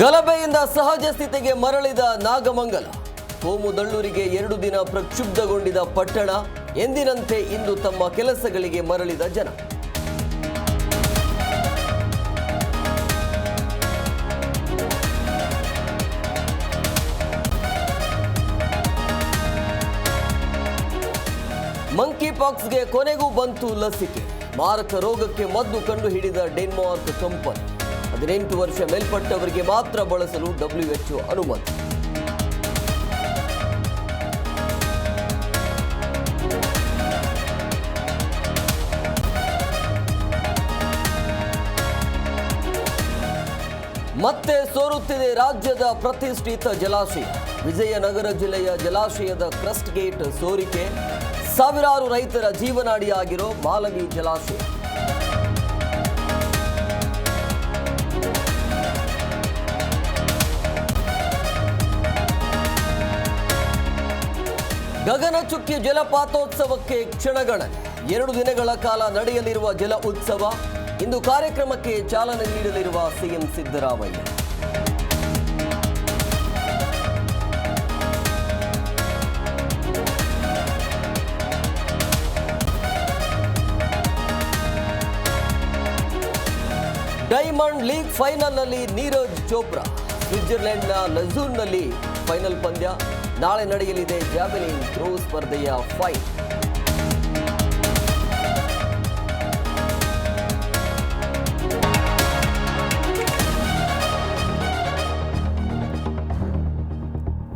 ಗಲಭೆಯಿಂದ ಸಹಜ ಸ್ಥಿತಿಗೆ ಮರಳಿದ ನಾಗಮಂಗಲ. ಕೋಮುದಳ್ಳೂರಿಗೆ ಎರಡು ದಿನ ಪ್ರಕ್ಷುಬ್ಧಗೊಂಡಿದ ಪಟ್ಟಣ, ಎಂದಿನಂತೆ ಇಂದು ತಮ್ಮ ಕೆಲಸಗಳಿಗೆ ಮರಳಿದ ಜನ. ಮಂಕಿ ಪಾಕ್ಸ್ಗೆ ಕೊನೆಗೂ ಬಂತು ಲಸಿಕೆ. ಮಾರಕ ರೋಗಕ್ಕೆ ಮದ್ದು ಕಂಡು ಹಿಡಿದ ಡೆನ್ಮಾರ್ಕ್ ಕಂಪನಿ. ಹದಿನೆಂಟು ವರ್ಷ ಮೇಲ್ಪಟ್ಟವರಿಗೆ ಮಾತ್ರ ಬಳಸಲು ಡಬ್ಲ್ಯೂಎಚ್ಒ ಅನುಮತಿ. ಮತ್ತೆ ಸೋರುತ್ತಿದೆ ರಾಜ್ಯದ ಪ್ರತಿಷ್ಠಿತ ಜಲಾಶಯ. ವಿಜಯನಗರ ಜಿಲ್ಲೆಯ ಜಲಾಶಯದ ಕ್ರಸ್ಟ್ ಗೇಟ್ ಸೋರಿಕೆ. ಸಾವಿರಾರು ರೈತರ ಜೀವನಾಡಿಯಾಗಿರೋ ಮಾಲವಿ ಜಲಾಶಯ. ಗಗನಚುಕ್ಕಿ ಜಲಪಾತೋತ್ಸವಕ್ಕೆ ಕ್ಷಣಗಣನೆ. ಎರಡು ದಿನಗಳ ಕಾಲ ನಡೆಯಲಿರುವ ಜಲ ಉತ್ಸವ ಇಂದು ಕಾರ್ಯಕ್ರಮಕ್ಕೆ ಚಾಲನೆ ನೀಡಲಿರುವ ಸಿಎಂ ಸಿದ್ದರಾಮಯ್ಯ. ಡೈಮಂಡ್ ಲೀಗ್ ಫೈನಲ್ನಲ್ಲಿ ನೀರಜ್ ಚೋಪ್ರಾ. ಸ್ವಿಟ್ಜರ್ಲೆಂಡ್ನ ಲಜೂನ್ನಲ್ಲಿ ಫೈನಲ್ ಪಂದ್ಯ. ನಾಳೆ ನಡೆಯಲಿದೆ ಜಾವೆಲಿನ್ ಥ್ರೋ ಸ್ಪರ್ಧೆಯ ಫೈನ್